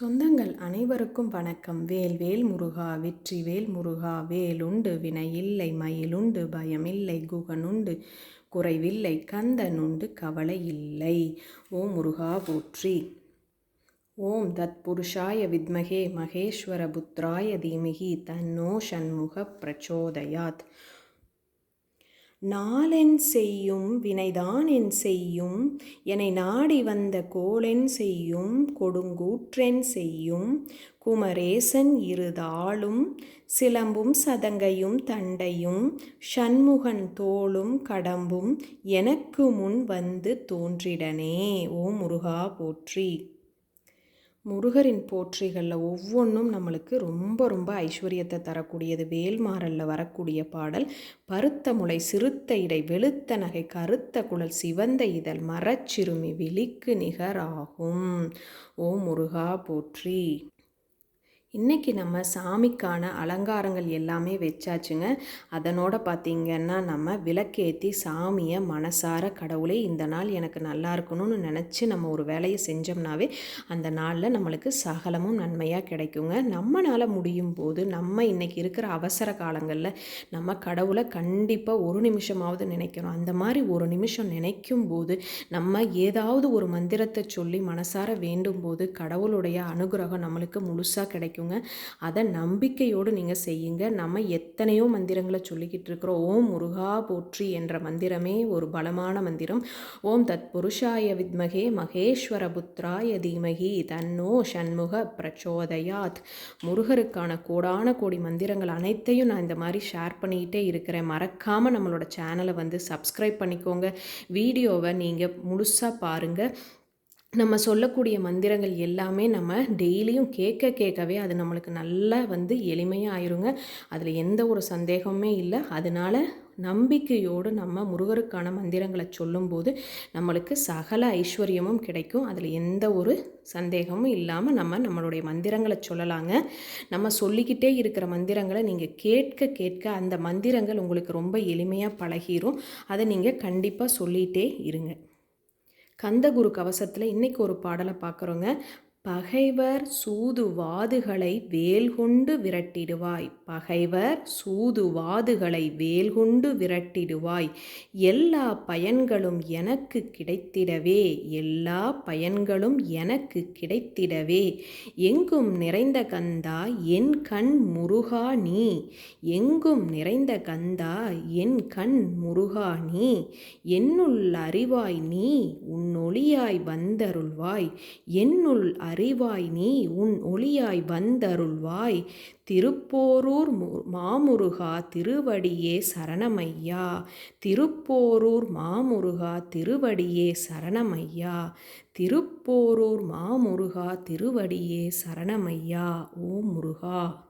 சொந்தங்கள் அனைவருக்கும் வணக்கம். வேல் வேல் முருகா வெற்றி வேல் முருகா வேலுண்டு வினையில்லை மயிலுண்டு பயமில்லை குகனுண்டு குறைவில்லை கந்தனுண்டு கவலை இல்லை ஓம் முருகா போற்றி. ஓம் தத் புருஷாய வித்மகே மகேஸ்வர புத்ராய தீமிகி தன்னோ ஷண்முக பிரச்சோதயாத். நாளென் செய்யும் வினைதான் என் செய்யும் என்னை நாடி வந்த கோளென் செய்யும் கொடுங்கூற்றென் செய்யும் குமரேசன் இருதாளும் சிலம்பும் சதங்கையும் தண்டையும் ஷண்முகன் தோளும் கடம்பும் எனக்கு முன் வந்து தோன்றிடனே ஓ முருகா போற்றி. முருகரின் போற்றிகளில் ஒவ்வொன்றும் நம்மளுக்கு ரொம்ப ரொம்ப ஐஸ்வர்யத்தை தரக்கூடியது. வேல்மாறலில் வரக்கூடிய பாடல். பருத்த முளை சிறுத்த இடை வெளுத்த நகை கருத்த குழல் சிவந்த இதழ் மரச்சிறுமி விழிக்கு நிகராகும். ஓ முருகா போற்றி. இன்றைக்கி நம்ம சாமிக்கான அலங்காரங்கள் எல்லாமே வச்சாச்சுங்க. அதனோட பார்த்திங்கன்னா நம்ம விளக்கேற்றி சாமியை மனசார கடவுளே இந்த நாள் எனக்கு நல்லா இருக்கணும்னு நினச்சி நம்ம ஒரு வேலையை செஞ்சோம்னாவே அந்த நாளில் நம்மளுக்கு சகலமும் நன்மையாக கிடைக்குங்க. நம்மளால் முடியும் போது நம்ம இன்றைக்கி இருக்கிற அவசர காலங்களில் நம்ம கடவுளை கண்டிப்பாக ஒரு நிமிஷமாவது நினைக்கிறோம் அந்த மாதிரி ஒரு நிமிஷம் நினைக்கும் போது நம்ம ஏதாவது ஒரு மந்திரத்தை சொல்லி மனசார வேண்டும் போது கடவுளுடைய அனுகிரகம் நம்மளுக்கு முழுசாக கிடைக்கும் இருக்குங்க அதை நம்பிக்கையோடு நீங்கள் செய்யுங்க. நம்ம எத்தனையோ மந்திரங்களை சொல்லிக்கிட்டு இருக்கிறோம். ஓம் முருகா போற்றி என்ற மந்திரமே ஒரு பலமான மந்திரம். ஓம் தத் புருஷாய வித்மகே மகேஸ்வர புத்ராய தீமகி தன்னோ ஷண்முக பிரச்சோதயாத். முருகருக்கான கோடான கோடி மந்திரங்கள் அனைத்தையும் நான் இந்த மாதிரி ஷேர் பண்ணிக்கிட்டே இருக்கிறேன். மறக்காமல் நம்மளோட சேனலை வந்து சப்ஸ்கிரைப் பண்ணிக்கோங்க. வீடியோவை நீங்கள் முழுசாக பாருங்கள் நம்ம சொல்லக்கூடிய மந்திரங்கள் எல்லாமே நம்ம டெய்லியும் கேட்க கேட்கவே அது நம்மளுக்கு நல்லா வந்து எளிமையாக ஆயிருங்க. அதில் எந்த ஒரு சந்தேகமே இல்லை. அதனால் நம்பிக்கையோடு நம்ம முருகருக்கான மந்திரங்களை சொல்லும்போது நம்மளுக்கு சகல ஐஸ்வர்யமும் கிடைக்கும். அதில் எந்த ஒரு சந்தேகமும் இல்லாமல் நம்ம நம்மளுடைய மந்திரங்களை சொல்லலாங்க. நம்ம சொல்லிக்கிட்டே இருக்கிற மந்திரங்களை நீங்கள் கேட்க கேட்க அந்த மந்திரங்கள் உங்களுக்கு ரொம்ப எளிமையாக பழகிரும். அதை நீங்கள் கண்டிப்பாக சொல்லிகிட்டே இருங்க. கந்தகுரு கவசத்தில் இன்றைக்கி ஒரு பாடலை பார்க்குறோங்க. பகைவர் சூதுவாதுகளை வேல் கொண்டு விரட்டிடுவாய். பகைவர் சூதுவாதுகளை வேல்கொண்டு விரட்டிடுவாய். எல்லா பயன்களும் எனக்கு கிடைத்திடவே எல்லா பயன்களும் எனக்கு கிடைத்திடவே. எங்கும் நிறைந்த கந்தா என் கண் முருகா நீ. எங்கும் நிறைந்த கந்தா என் கண் முருகா நீ. என்னுள் அறிவாய் நீ உன்னொளியாய் வந்தருள்வாய். என்னுள் அறிவாய் நீ உன் ஒளியாய் வந்தருள்வாய். திருப்போரூர் மாமுருகா திருவடியே சரணமையா. திருப்போரூர் மாமுருகா திருவடியே சரணமையா. திருப்போரூர் மாமுருகா திருவடியே சரணமையா. ஓ முருகா.